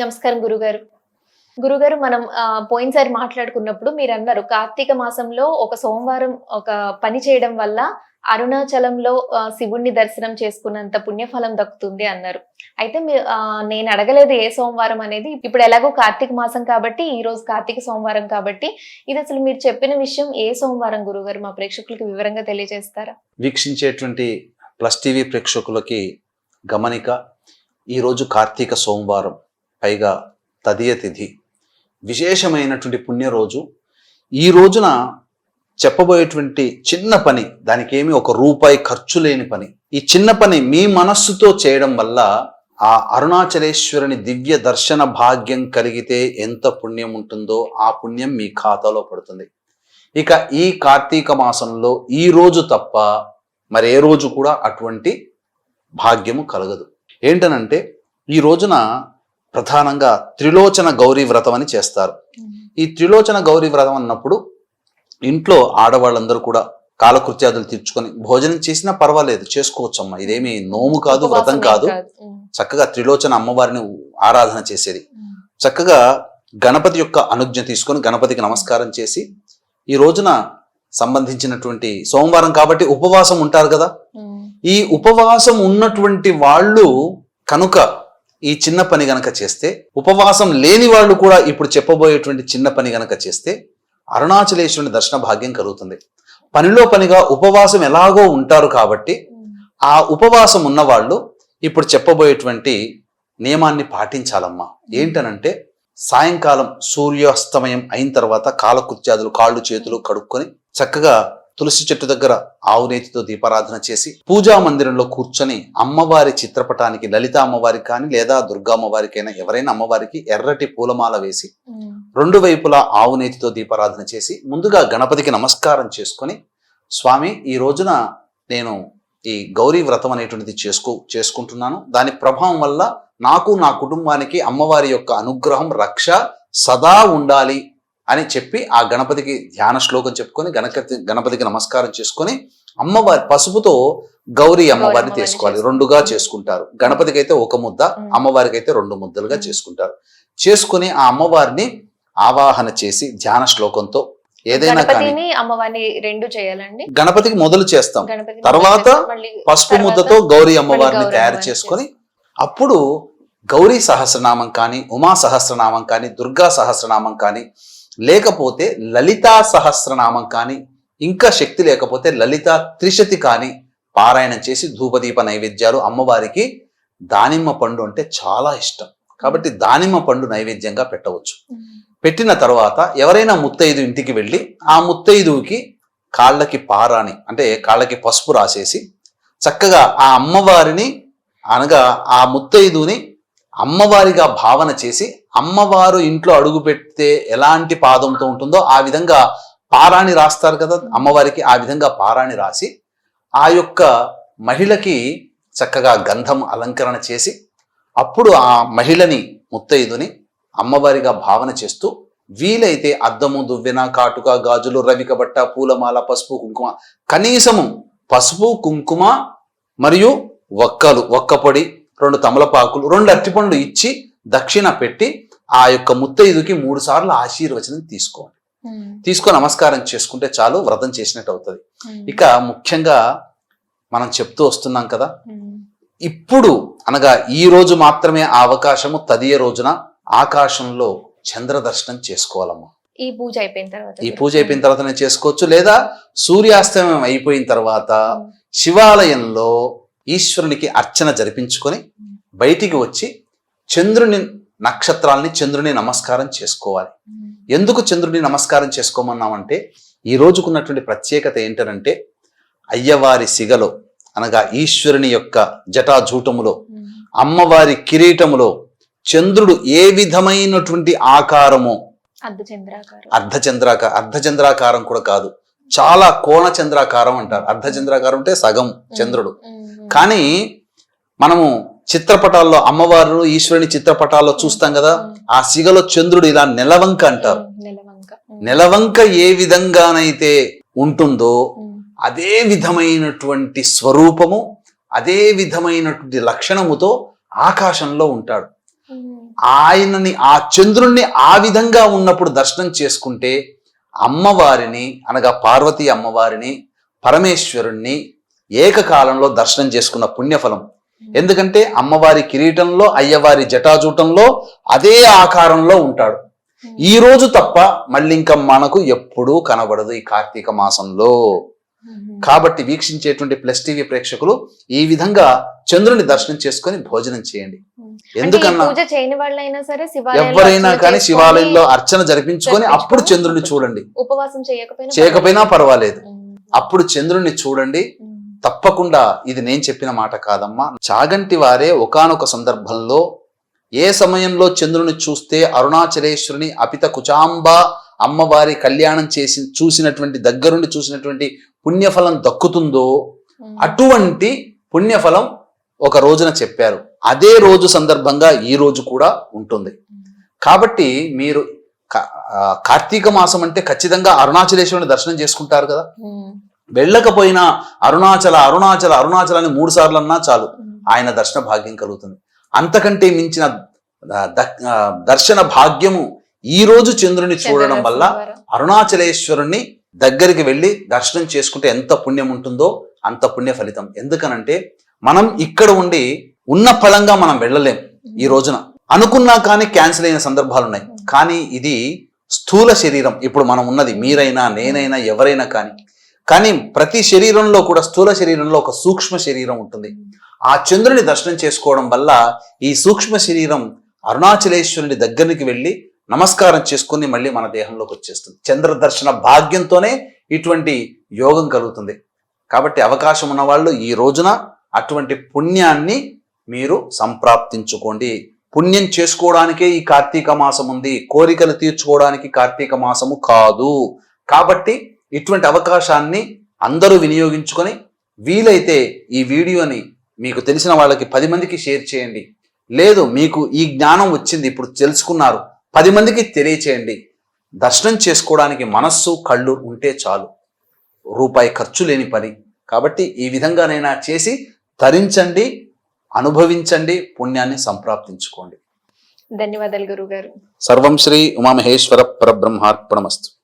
నమస్కారం గురుగారు. గురుగారు మనం పోయినసారి మాట్లాడుకున్నప్పుడు మీరు అన్నారు కార్తీక మాసంలో ఒక సోమవారం ఒక పని చేయడం వల్ల అరుణాచలంలో శివుణ్ణి దర్శనం చేసుకున్నంత పుణ్యఫలం దక్కుతుంది అన్నారు. అయితే మీ- నేను అడగలేదు ఏ సోమవారం అనేది. ఇప్పుడు ఎలాగో కార్తీక మాసం కాబట్టి ఈ రోజు కార్తీక సోమవారం కాబట్టి ఇది అసలు మీరు చెప్పిన విషయం ఏ సోమవారం గురుగారు? మా ప్రేక్షకులకు వివరంగా తెలియజేస్తారా? వీక్షించేటువంటి ప్లస్ టీవీ ప్రేక్షకులకి గమనిక ఈరోజు కార్తీక సోమవారం. పైగా తదియ తిథి. విశేషమైనటువంటి పుణ్యరోజు. ఈ రోజున చెప్పబోయేటువంటి చిన్న పని దానికి ఏమి ఒక రూపాయి ఖర్చు లేని పని. ఈ చిన్న పని మీ మనస్సుతో చేయడం వల్ల ఆ అరుణాచలేశ్వరుని దివ్య దర్శన భాగ్యం కలిగితే ఎంత పుణ్యం ఉంటుందో ఆ పుణ్యం మీ ఖాతాలో పడుతుంది. ఇక ఈ కార్తీక మాసంలో ఈ రోజు తప్ప మరే రోజు కూడా అటువంటి భాగ్యము కలగదు. ఏంటనంటే ఈ రోజున ప్రధానంగా త్రిలోచన గౌరీ వ్రతం అని చేస్తారు. ఈ త్రిలోచన గౌరీ వ్రతం అన్నప్పుడు ఇంట్లో ఆడవాళ్ళందరూ కూడా కాలకృత్యాదులు తీర్చుకొని భోజనం చేసినా పర్వాలేదు చేసుకోవచ్చమ్మా. ఇదేమి నోము కాదు వ్రతం కాదు. చక్కగా త్రిలోచన అమ్మవారిని ఆరాధన చేసేది. చక్కగా గణపతి యొక్క అనుజ్ఞ తీసుకొని గణపతికి నమస్కారం చేసి ఈ రోజున సంబంధించినటువంటి సోమవారం కాబట్టి ఉపవాసం ఉంటారు కదా. ఈ ఉపవాసం ఉన్నటువంటి వాళ్ళు కనుక ఈ చిన్న పని గనక చేస్తే ఉపవాసం లేని వాళ్ళు కూడా ఇప్పుడు చెప్పబోయేటువంటి చిన్న పని గనక చేస్తే అరుణాచలేశ్వరుని దర్శన భాగ్యం కలుగుతుంది. పనిలో పనిగా ఉపవాసం ఎలాగో ఉంటారు కాబట్టి ఆ ఉపవాసం ఉన్నవాళ్ళు ఇప్పుడు చెప్పబోయేటువంటి నియమాన్ని పాటించాలమ్మా. ఏంటనంటే సాయంకాలం సూర్యాస్తమయం అయిన తర్వాత కాలకృత్యాదులు కాళ్ళు చేతులు కడుక్కొని చక్కగా తులసి చెట్టు దగ్గర ఆవు నేతితో దీపారాధన చేసి పూజా మందిరంలో కూర్చొని అమ్మవారి చిత్రపటానికి లలిత అమ్మవారికి కానీ లేదా దుర్గా అమ్మవారికైనా ఎవరైనా అమ్మవారికి ఎర్రటి పూలమాల వేసి. రెండు వైపులా ఆవు నేతితో దీపారాధన చేసి ముందుగా గణపతికి నమస్కారం చేసుకొని స్వామి ఈ రోజున నేను ఈ గౌరీ వ్రతం అనేటువంటిది చేసుకో చేసుకుంటున్నాను దాని ప్రభావం వల్ల నాకు నా కుటుంబానికి అమ్మవారి యొక్క అనుగ్రహం రక్ష సదా ఉండాలి అని చెప్పి ఆ గణపతికి ధ్యాన శ్లోకం చెప్పుకొని గణపతి గణపతికి నమస్కారం చేసుకొని అమ్మవారి పసుపుతో గౌరీ అమ్మవారిని తీసుకోవాలి. రెండుగా చేసుకుంటారు. గణపతికి అయితే ఒక ముద్ద మ్మ్. అమ్మవారికి అయితే రెండు ముద్దలుగా. చేసుకుంటారు. చేసుకుని ఆ అమ్మవారిని ఆవాహన చేసి ధ్యాన శ్లోకంతో ఏదైనా కానీ అమ్మవారిని రెండు చేయాలండి. గణపతికి మొదలు చేస్తాం. తర్వాత పసుపు ముద్దతో గౌరీ అమ్మవారిని తయారు చేసుకొని అప్పుడు గౌరీ సహస్రనామం కానీ ఉమా సహస్రనామం కానీ దుర్గా సహస్రనామం కానీ లేకపోతే లలితా సహస్రనామం కానీ ఇంకా శక్తి లేకపోతే లలిత త్రిశతి కానీ పారాయణం చేసి ధూపదీప నైవేద్యాలు అమ్మవారికి దానిమ్మ పండు అంటే చాలా ఇష్టం. కాబట్టి దానిమ్మ పండు నైవేద్యంగా పెట్టవచ్చు. పెట్టిన తర్వాత ఎవరైనా ముత్తైదు ఇంటికి వెళ్ళి ఆ ముత్తైదువుకి కాళ్ళకి పారాని అంటే కాళ్ళకి పసుపు రాసేసి చక్కగా ఆ అమ్మవారిని అనగా ఆ ముత్తైదుని అమ్మవారిగా భావన చేసి అమ్మవారు ఇంట్లో అడుగు పెడితే ఎలాంటి పాదంతో ఉంటుందో ఆ విధంగా పారాణి రాస్తారు కదా అమ్మవారికి ఆ విధంగా పారాణి రాసి ఆ యొక్క మహిళకి చక్కగా గంధం అలంకరణ చేసి అప్పుడు ఆ మహిళని ముత్తైదుని అమ్మవారిగా భావన చేస్తూ వీలైతే అద్దము దువ్వెన కాటుక గాజులు రవిక బట్ట పూలమాల పసుపు కుంకుమ కనీసము పసుపు కుంకుమ మరియు ఒక్కలు ఒక్క పొడి రెండు తమలపాకులు రెండు అరటిపండ్లు ఇచ్చి దక్షిణ పెట్టి ఆ యొక్క ముత్తైదుకి మూడు సార్లు ఆశీర్వచనం తీసుకోవాలి ఉమ్. తీసుకొని నమస్కారం చేసుకుంటే చాలు వ్రతం చేసినట్టు అవుతుంది ఉమ్. ఇక ముఖ్యంగా మనం చెప్తూ వస్తున్నాం కదా ఉమ్. ఇప్పుడు అనగా ఈ రోజు మాత్రమే ఆ అవకాశము తదియ రోజున ఆకాశంలో చంద్ర దర్శనం చేసుకోవాలమ్మా ఈ పూజ అయిపోయిన తర్వాత ఈ పూజ అయిపోయిన తర్వాతనే చేసుకోవచ్చు లేదా సూర్యాస్తమయం అయిపోయిన తర్వాత. శివాలయంలో ఈశ్వరునికి అర్చన జరిపించుకొని బయటికి వచ్చి చంద్రుని నక్షత్రాల్ని చంద్రుని నమస్కారం చేసుకోవాలి. ఎందుకు చంద్రుని నమస్కారం చేసుకోమన్నామంటే ఈ రోజుకున్నటువంటి ప్రత్యేకత ఏంటనంటే అయ్యవారి సిగలో అనగా ఈశ్వరుని యొక్క జటాజూటములో. అమ్మవారి కిరీటములో చంద్రుడు ఏ విధమైనటువంటి ఆకారమో అర్ధచంద్రాకారం అర్ధచంద్రాక అర్ధచంద్రాకారం కూడా కాదు చాలా కోణ చంద్రాకారం అంటారు అర్ధచంద్రాకారం అంటే సగం చంద్రుడు. కానీ మనము చిత్రపటాల్లో అమ్మవారు ఈశ్వరుని చిత్రపటాల్లో చూస్తాం కదా ఆ సిగలో చంద్రుడు ఇలా నెలవంక అంటారు. నెలవంక ఏ విధంగానైతే ఉంటుందో. అదే విధమైనటువంటి స్వరూపము అదే విధమైనటువంటి లక్షణముతో ఆకాశంలో ఉంటాడు. ఆయనని ఆ చంద్రుణ్ణి ఆ విధంగా ఉన్నప్పుడు దర్శనం చేసుకుంటే అమ్మవారిని అనగా పార్వతీ అమ్మవారిని పరమేశ్వరుణ్ణి ఏకకాలంలో దర్శనం చేసుకున్న పుణ్యఫలం. ఎందుకంటే అమ్మవారి కిరీటంలో అయ్యవారి జటాజూటంలో అదే ఆకారంలో ఉంటాడు. ఈ రోజు తప్ప మళ్ళీ ఇంకా మనకు ఎప్పుడూ కనబడదు ఈ కార్తీక మాసంలో. కాబట్టి వీక్షించేటువంటి ప్లస్ టీవీ ప్రేక్షకులు ఈ విధంగా చంద్రుని దర్శనం చేసుకొని భోజనం చేయండి. ఎందుకన్నా ఎవరైనా కానీ శివాలయంలో అర్చన జరిపించుకొని అప్పుడు చంద్రుని చూడండి. ఉపవాసం చేయకపోయినా చేయకపోయినా పర్వాలేదు. అప్పుడు చంద్రుని చూడండి. తప్పకుండా ఇది నేను చెప్పిన మాట కాదమ్మా. చాగంటి వారే ఒకానొక సందర్భంలో ఏ సమయంలో చంద్రుని చూస్తే అరుణాచలేశ్వరుని అపిత కుచాంబ అమ్మవారి కళ్యాణం చేసి చూసినటువంటి దగ్గరుండి చూసినటువంటి పుణ్యఫలం దక్కుతుందో. అటువంటి పుణ్యఫలం ఒక రోజున చెప్పారు అదే రోజు సందర్భంగా ఈ రోజు కూడా ఉంటుంది కాబట్టి మీరు కార్తీక మాసం అంటే ఖచ్చితంగా అరుణాచలేశ్వరుని దర్శనం చేసుకుంటారు కదా. వెళ్ళకపోయినా అరుణాచల అరుణాచల అరుణాచల అని మూడు సార్లు అన్నా చాలు. ఆయన దర్శన భాగ్యం కలుగుతుంది అంతకంటే మించిన దర్శన భాగ్యము ఈ రోజు చంద్రుని చూడడం వల్ల. అరుణాచలేశ్వరుణ్ణి దగ్గరికి వెళ్ళి దర్శనం చేసుకుంటే ఎంత పుణ్యం ఉంటుందో అంత పుణ్య ఫలితం. ఎందుకనంటే మనం ఇక్కడ ఉండి ఉన్న ఫలంగా మనం వెళ్ళలేం ఈ రోజున. అనుకున్నా కానీ క్యాన్సిల్ అయిన సందర్భాలు ఉన్నాయి. కానీ ఇది స్థూల శరీరం. ఇప్పుడు మనం ఉన్నది మీరైనా నేనైనా ఎవరైనా కానీ. కానీ ప్రతి శరీరంలో కూడా స్థూల శరీరంలో ఒక సూక్ష్మ శరీరం ఉంటుంది. ఆ చంద్రుని దర్శనం చేసుకోవడం వల్ల ఈ సూక్ష్మ శరీరం అరుణాచలేశ్వరుని దగ్గరికి వెళ్ళి నమస్కారం చేసుకుని మళ్ళీ మన దేహంలోకి వచ్చేస్తుంది. చంద్ర దర్శన భాగ్యంతోనే ఇటువంటి యోగం కలుగుతుంది. కాబట్టి అవకాశం ఉన్న వాళ్ళు ఈ రోజున అటువంటి పుణ్యాన్ని మీరు సంప్రాప్తించుకోండి. పుణ్యం చేసుకోవడానికే ఈ కార్తీక మాసం ఉంది. కోరికలు తీర్చుకోవడానికి కార్తీక మాసము కాదు. కాబట్టి ఇటువంటి అవకాశాన్ని అందరూ వినియోగించుకొని వీలైతే ఈ వీడియోని మీకు తెలిసిన వాళ్ళకి పది మందికి షేర్ చేయండి. లేదు మీకు ఈ జ్ఞానం వచ్చింది ఇప్పుడు తెలుసుకున్నారు. పది మందికి తెలియచేయండి. దర్శనం చేసుకోవడానికి మనస్సు కళ్ళు ఉంటే చాలు. రూపాయి ఖర్చు లేని పని. కాబట్టి ఈ విధంగానైనా చేసి తరించండి అనుభవించండి పుణ్యాన్ని సంప్రాప్తించుకోండి. ధన్యవాదాలు గురుగారు. సర్వం శ్రీ ఉమామహేశ్వర పరబ్రహ్మార్పణమస్తు.